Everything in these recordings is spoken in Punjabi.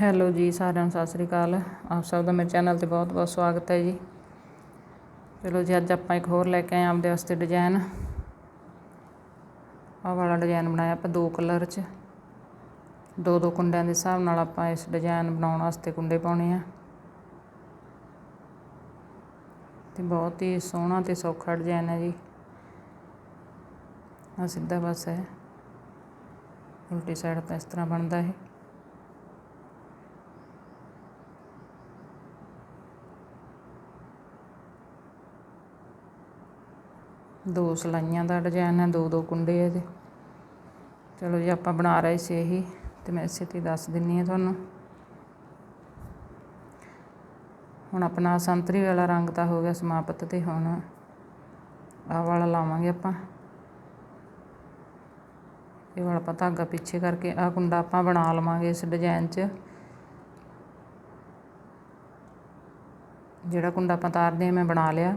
ਹੈਲੋ ਜੀ ਸਾਰਿਆਂ ਨੂੰ ਸਤਿ ਸ੍ਰੀ ਅਕਾਲ। ਆਪ ਸਭ ਦਾ ਮੇਰੇ ਚੈਨਲ ਤੇ ਬਹੁਤ ਬਹੁਤ ਸਵਾਗਤ ਹੈ ਜੀ। ਚਲੋ ਜੀ, ਅੱਜ ਆਪਾਂ ਇੱਕ ਹੋਰ ਲੈ ਕੇ ਆਏ ਆਪਦੇ ਵਾਸਤੇ ਡਿਜ਼ਾਈਨ ਆਹ ਵਾਲਾ ਡਿਜ਼ਾਈਨ ਬਣਾਇਆ ਆਪਾਂ ਦੋ ਕਲਰ 'ਚ। ਦੋ ਦੋ ਕੁੰਡਿਆਂ ਦੇ ਹਿਸਾਬ ਨਾਲ ਆਪਾਂ ਇਸ ਡਿਜ਼ਾਈਨ ਬਣਾਉਣ ਵਾਸਤੇ ਕੁੰਡੇ ਪਾਉਣੇ ਆ। ਤੇ ਬਹੁਤ ਹੀ ਸੋਹਣਾ ਤੇ ਸੌਖਾ ਡਿਜ਼ਾਈਨ ਹੈ ਜੀ। ਆ ਸਿੱਧਾ ਬਸ ਹੈ। ਉਲਟੀ ਸਾਈਡ ਤਾਂ ਇਸ ਤਰ੍ਹਾਂ ਬਣਦਾ ਹੈ ਦੋ ਸਲਾਈਆਂ ਦਾ ਡਿਜ਼ਾਈਨ ਹੈ ਦੋ ਦੋ ਕੁੰਡੇ ਇਹਦੇ। ਚਲੋ ਜੀ, ਆਪਾਂ ਬਣਾ ਰਹੇ ਸੀ ਇਹੀ ਤੇ ਮੈਂ ਇਸੇ ਤੇ ਦੱਸ ਦਿੰਨੀ ਆ ਤੁਹਾਨੂੰ। ਹੁਣ ਆਪਣਾ ਸੰਤਰੀ ਵਾਲਾ ਰੰਗ ਤਾਂ ਹੋ ਗਿਆ ਸਮਾਪਤ ਤੇ ਹੁਣ ਆਹ ਵਾਲਾ ਲਾਵਾਂਗੇ ਆਪਾਂ। ਇਹ ਵਾਲਾ ਆਪਾਂ ਧਾਗਾ ਪਿੱਛੇ ਕਰਕੇ ਆਹ ਕੁੰਡਾ ਆਪਾਂ ਬਣਾ ਲਵਾਂਗੇ ਇਸ ਡਿਜ਼ਾਈਨ 'ਚ। ਜਿਹੜਾ ਕੁੰਡਾ ਆਪਾਂ ਤਾਰਦੇ ਆ ਮੈਂ ਬਣਾ ਲਿਆ।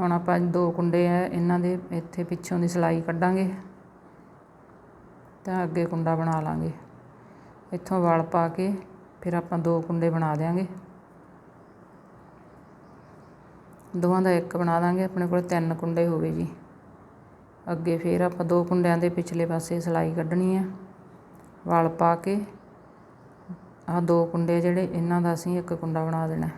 ਹੁਣ ਆਪਾਂ ਦੋ ਕੁੰਡੇ ਆ, ਇਹਨਾਂ ਦੇ ਇੱਥੇ ਪਿੱਛੋਂ ਦੀ ਸਿਲਾਈ ਕੱਢਾਂਗੇ ਤਾਂ ਅੱਗੇ ਕੁੰਡਾ ਬਣਾ ਲਾਂਗੇ। ਇੱਥੋਂ ਵਲ ਪਾ ਕੇ ਫਿਰ ਆਪਾਂ ਦੋ ਕੁੰਡੇ ਬਣਾ ਦੇਾਂਗੇ ਦੋਵਾਂ ਦਾ ਇੱਕ ਬਣਾ ਦਾਂਗੇ, ਆਪਣੇ ਕੋਲ ਤਿੰਨ ਕੁੰਡੇ ਹੋ ਗਏ ਜੀ। ਅੱਗੇ ਫਿਰ ਆਪਾਂ ਦੋ ਕੁੰਡਿਆਂ ਦੇ ਪਿਛਲੇ ਪਾਸੇ ਸਿਲਾਈ ਕੱਢਣੀ ਹੈ ਵਲ ਪਾ ਕੇ ਆਹ ਦੋ ਕੁੰਡੇ ਜਿਹੜੇ, ਇਹਨਾਂ ਦਾ ਅਸੀਂ ਇੱਕ ਕੁੰਡਾ ਬਣਾ ਦੇਣਾ।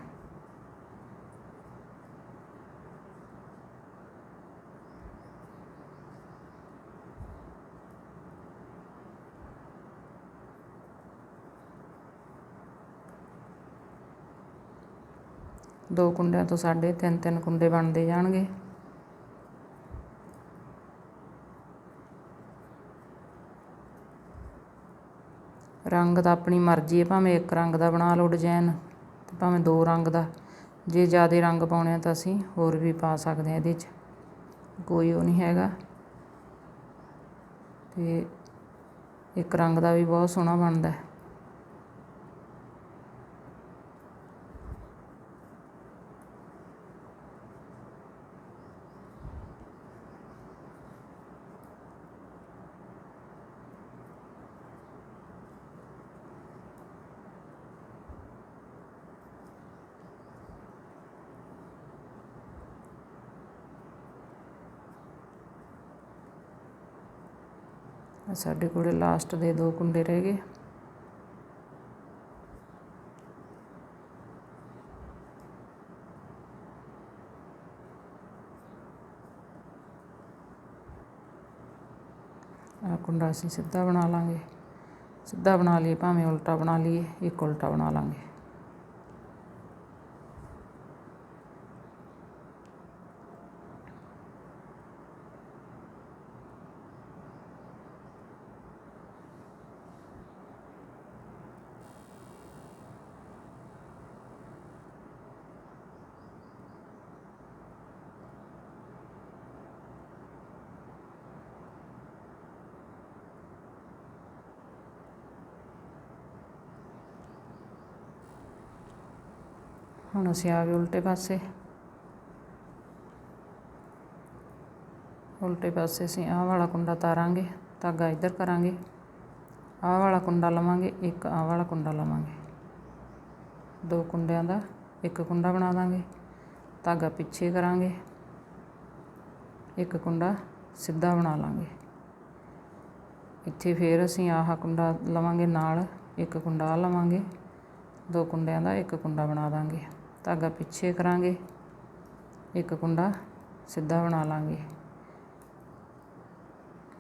ਦੋ ਕੁੰਡਿਆਂ ਤੋਂ ਸਾਡੇ ਤਿੰਨ ਤਿੰਨ ਕੁੰਡੇ ਬਣਦੇ ਜਾਣਗੇ। ਰੰਗ ਤਾਂ ਆਪਣੀ ਮਰਜ਼ੀ ਹੈ, ਭਾਵੇਂ ਇੱਕ ਰੰਗ ਦਾ ਬਣਾ ਲਓ ਡਿਜ਼ਾਈਨ ਤੇ ਭਾਵੇਂ ਦੋ ਰੰਗ ਦਾ। ਜੇ ਜ਼ਿਆਦਾ ਰੰਗ ਪਾਉਣੇ ਆ ਤਾਂ ਅਸੀਂ ਹੋਰ ਵੀ ਪਾ ਸਕਦੇ ਹਾਂ ਇਹਦੇ 'ਚ। ਕੋਈ ਉਹ ਨਹੀਂ ਹੈਗਾ। ਤੇ ਇੱਕ ਰੰਗ ਦਾ ਵੀ ਬਹੁਤ ਸੋਹਣਾ ਬਣਦਾ ਹੈ। ਸਾਡੇ ਕੋਲੇ ਲਾਸਟ ਦੇ ਦੋ ਕੁੰਡੇ ਰਹਿ ਗਏ। ਆ ਕੁੰਡਾ ਅਸੀਂ ਸਿੱਧਾ ਬਣਾ ਲਾਂਗੇ। ਸਿੱਧਾ ਬਣਾ ਲਈਏ, ਭਾਵੇਂ ਉਲਟਾ ਬਣਾ ਲਈਏ, ਇੱਕ ਉਲਟਾ ਬਣਾ ਲਾਂਗੇ। ਹੁਣ ਅਸੀਂ ਆ ਗਏ ਉਲਟੇ ਪਾਸੇ। ਉਲਟੇ ਪਾਸੇ ਅਸੀਂ ਆਹ ਵਾਲਾ ਕੁੰਡਾ ਤਾਰਾਂਗੇ, ਧਾਗਾ ਇੱਧਰ ਕਰਾਂਗੇ। ਆਹ ਵਾਲਾ ਕੁੰਡਾ ਲਵਾਂਗੇ, ਇੱਕ ਆਹ ਵਾਲਾ ਕੁੰਡਾ ਲਵਾਂਗੇ। ਦੋ ਕੁੰਡਿਆਂ ਦਾ ਇੱਕ ਕੁੰਡਾ ਬਣਾ ਦਾਂਗੇ, ਧਾਗਾ ਪਿੱਛੇ ਕਰਾਂਗੇ। ਇੱਕ ਕੁੰਡਾ ਸਿੱਧਾ ਬਣਾ ਲਾਂਗੇ। ਇੱਥੇ ਫੇਰ ਅਸੀਂ ਆਹ ਕੁੰਡਾ ਲਵਾਂਗੇ ਨਾਲ, ਇੱਕ ਕੁੰਡਾ ਲਵਾਂਗੇ। ਦੋ ਕੁੰਡਿਆਂ ਦਾ ਇੱਕ ਕੁੰਡਾ ਬਣਾ ਦਾਂਗੇ। ਧਾਗਾ ਪਿੱਛੇ ਕਰਾਂਗੇ। ਇੱਕ ਕੁੰਡਾ ਸਿੱਧਾ ਬਣਾ ਲਾਂਗੇ।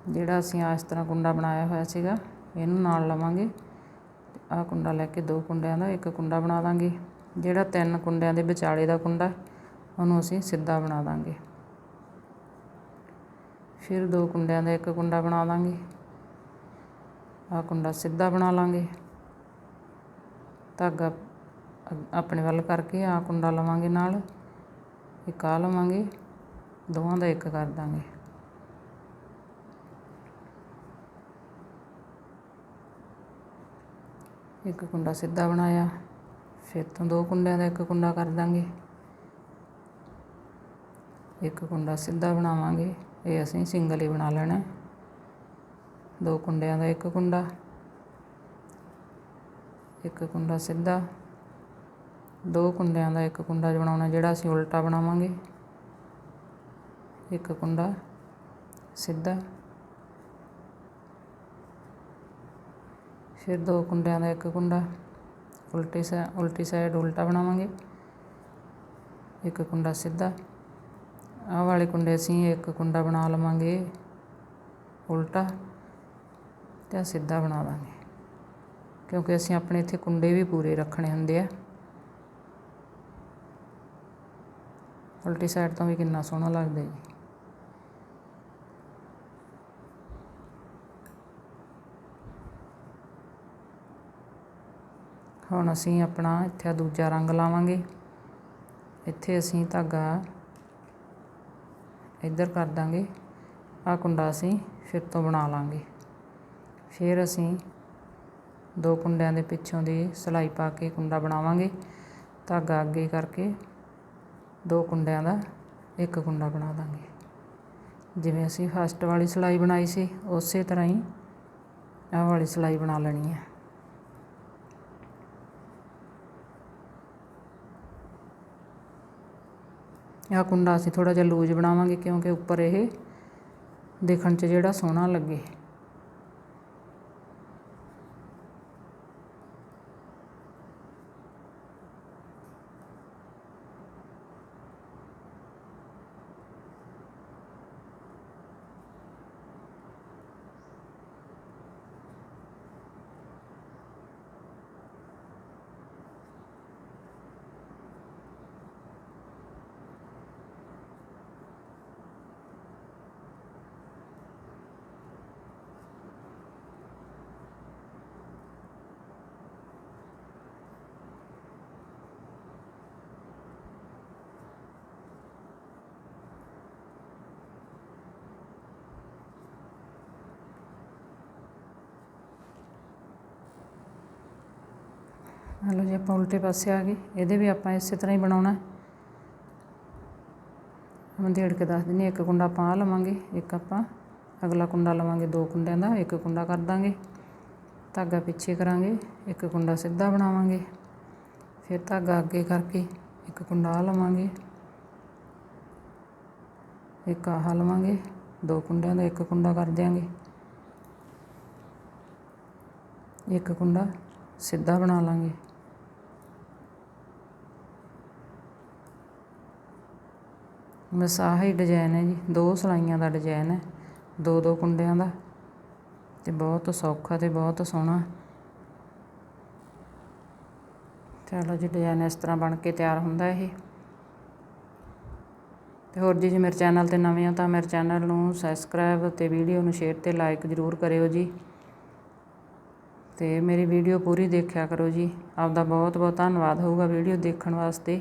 ਜਿਹੜਾ ਅਸੀਂ ਇਸ ਤਰ੍ਹਾਂ ਕੁੰਡਾ ਬਣਾਇਆ ਹੋਇਆ ਸੀਗਾ, ਇਹਨੂੰ ਨਾਲ ਲਵਾਂਗੇ। ਆਹ ਕੁੰਡਾ ਲੈ ਕੇ ਦੋ ਕੁੰਡਿਆਂ ਦਾ ਇੱਕ ਕੁੰਡਾ ਬਣਾ ਦਾਂਗੇ ਜਿਹੜਾ ਤਿੰਨ ਕੁੰਡਿਆਂ ਦੇ ਵਿਚਾਲੇ ਦਾ ਕੁੰਡਾ, ਉਹਨੂੰ ਅਸੀਂ ਸਿੱਧਾ ਬਣਾ ਦਾਂਗੇ ਫਿਰ ਦੋ ਕੁੰਡਿਆਂ ਦਾ ਇੱਕ ਕੁੰਡਾ ਬਣਾ ਦਾਂਗੇ ਆਹ ਕੁੰਡਾ ਸਿੱਧਾ ਬਣਾ ਲਾਂਗੇ। ਧਾਗਾ ਆਪਣੇ ਵੱਲ ਕਰਕੇ ਆਹ ਕੁੰਡਾ ਲਵਾਂਗੇ ਨਾਲ, ਇੱਕ ਆ ਲਵਾਂਗੇ, ਦੋਵਾਂ ਦਾ ਇੱਕ ਕਰ ਦਾਂਗੇ। ਇੱਕ ਕੁੰਡਾ ਸਿੱਧਾ ਬਣਾਇਆ, ਫਿਰ ਤੋਂ ਦੋ ਕੁੰਡਿਆਂ ਦਾ ਇੱਕ ਕੁੰਡਾ ਕਰ ਦਾਂਗੇ। ਇੱਕ ਕੁੰਡਾ ਸਿੱਧਾ ਬਣਾਵਾਂਗੇ, ਇਹ ਅਸੀਂ ਸਿੰਗਲ ਹੀ ਬਣਾ ਲੈਣਾ। ਦੋ ਕੁੰਡਿਆਂ ਦਾ ਇੱਕ ਕੁੰਡਾ ਇੱਕ ਕੁੰਡਾ ਸਿੱਧਾ ਦੋ ਕੁੰਡਿਆਂ ਦਾ ਇੱਕ ਕੁੰਡਾ ਬਣਾਉਣਾ, ਜਿਹੜਾ ਅਸੀਂ ਉਲਟਾ ਬਣਾਵਾਂਗੇ। ਇੱਕ ਕੁੰਡਾ ਸਿੱਧਾ। ਫਿਰ ਦੋ ਕੁੰਡਿਆਂ ਦਾ ਇੱਕ ਕੁੰਡਾ ਉਲਟੀ ਸਾ, ਉਲਟੀ ਸਾਈਡ ਉਲਟਾ ਬਣਾਵਾਂਗੇ। ਇੱਕ ਕੁੰਡਾ ਸਿੱਧਾ। ਆਹ ਵਾਲੇ ਕੁੰਡੇ ਅਸੀਂ ਇੱਕ ਕੁੰਡਾ ਬਣਾ ਲਵਾਂਗੇ ਉਲਟਾ ਤੇ ਸਿੱਧਾ ਬਣਾ ਦਾਂਗੇ। ਕਿਉਂਕਿ ਅਸੀਂ ਆਪਣੇ ਇੱਥੇ ਕੁੰਡੇ ਵੀ ਪੂਰੇ ਰੱਖਣੇ ਹੁੰਦੇ ਆ। ਉਲਟੀ ਸਾਈਡ ਤੋਂ ਵੀ ਕਿੰਨਾ ਸੋਹਣਾ ਲੱਗਦਾ ਜੀ। ਹੁਣ ਅਸੀਂ ਆਪਣਾ ਇੱਥੇ ਦੂਜਾ ਰੰਗ ਲਾਵਾਂਗੇ। ਇੱਥੇ ਅਸੀਂ ਧਾਗਾ ਇੱਧਰ ਕਰ ਦਾਂਗੇ। ਆਹ ਕੁੰਡਾ ਅਸੀਂ ਫਿਰ ਤੋਂ ਬਣਾ ਲਾਂਗੇ। ਫਿਰ ਅਸੀਂ ਦੋ ਕੁੰਡਿਆਂ ਦੇ ਪਿੱਛੋਂ ਦੀ ਸਿਲਾਈ ਪਾ ਕੇ ਕੁੰਡਾ ਬਣਾਵਾਂਗੇ। ਧਾਗਾ ਅੱਗੇ ਕਰਕੇ ਦੋ ਕੁੰਡਿਆਂ ਦਾ, ਇੱਕ ਕੁੰਡਾ ਬਣਾ ਦਾਂਗੇ। ਜਿਵੇਂ ਅਸੀਂ ਫਸਟ ਵਾਲੀ ਸਿਲਾਈ ਬਣਾਈ ਸੀ, ਉਸੇ ਤਰ੍ਹਾਂ ਹੀ ਆਹ ਵਾਲੀ ਸਿਲਾਈ ਬਣਾ ਲੈਣੀ ਹੈ। ਆਹ ਕੁੰਡਾ ਅਸੀਂ ਥੋੜਾ ਜਿਹਾ ਲੂਜ ਬਣਾਵਾਂਗੇ ਕਿਉਂਕਿ ਉੱਪਰ ਇਹ ਦੇਖਣ 'ਚ ਜਿਹੜਾ ਸੋਹਣਾ ਲੱਗੇ। ਹਲੋ ਜੀ, ਆਪਾਂ ਉਲਟੇ ਪਾਸੇ ਆ ਗਏ। ਇਹਦੇ ਵੀ ਆਪਾਂ ਇਸੇ ਤਰ੍ਹਾਂ ਹੀ ਬਣਾਉਣਾ ਮੈਂ ਕੇ ਦੱਸ ਦਿੰਦੀ ਇੱਕ ਕੁੰਡਾ ਆਪਾਂ ਆਹ ਲਵਾਂਗੇ, ਇੱਕ ਆਪਾਂ ਅਗਲਾ ਕੁੰਡਾ ਲਵਾਂਗੇ ਦੋ ਕੁੰਡਿਆਂ ਦਾ, ਇੱਕ ਕੁੰਡਾ ਕਰ ਦਾਂਗੇ। ਧਾਗਾ ਪਿੱਛੇ ਕਰਾਂਗੇ, ਇੱਕ ਕੁੰਡਾ ਸਿੱਧਾ ਬਣਾਵਾਂਗੇ। ਫਿਰ ਧਾਗਾ ਅੱਗੇ ਕਰਕੇ ਇੱਕ ਕੁੰਡਾ ਆਹ ਲਵਾਂਗੇ। ਇੱਕ ਆਹ ਲਵਾਂਗੇ, ਦੋ ਕੁੰਡਿਆਂ ਦਾ ਇੱਕ ਕੁੰਡਾ ਕਰ ਦਿਆਂਗੇ। ਇੱਕ ਕੁੰਡਾ ਸਿੱਧਾ ਬਣਾ ਲਾਂਗੇ। ਬਸ ਆਹ ਹੀ ਡਿਜ਼ਾਇਨ ਹੈ ਜੀ। ਦੋ ਸਲਾਈਆਂ ਦਾ ਡਿਜ਼ਾਇਨ ਹੈ। ਦੋ ਦੋ ਕੁੰਡਿਆਂ ਦਾ। ਤੇ ਬਹੁਤ ਸੌਖਾ ਤੇ ਬਹੁਤ ਸੋਹਣਾ। ਚਲੋ ਜੀ ਡਿਜ਼ਾਈਨ ਇਸ ਤਰ੍ਹਾਂ ਬਣ ਕੇ ਤਿਆਰ ਹੁੰਦਾ ਇਹ। ਤੇ ਹੋਰ ਜੀ, ਜੇ ਮੇਰੇ ਚੈਨਲ ਤੇ ਨਵੇਂ ਹੋ ਤਾਂ ਮੇਰੇ ਚੈਨਲ ਨੂੰ ਸਬਸਕ੍ਰਾਈਬ ਤੇ ਵੀਡੀਓ ਨੂੰ ਸ਼ੇਅਰ ਤੇ ਲਾਈਕ ਜ਼ਰੂਰ ਕਰਿਓ ਜੀ। ਤੇ ਮੇਰੀ ਵੀਡੀਓ ਪੂਰੀ ਦੇਖਿਆ ਕਰੋ ਜੀ। ਆਪਦਾ ਬਹੁਤ ਬਹੁਤ ਧੰਨਵਾਦ ਹੋਊਗਾ ਵੀਡੀਓ ਦੇਖਣ ਵਾਸਤੇ।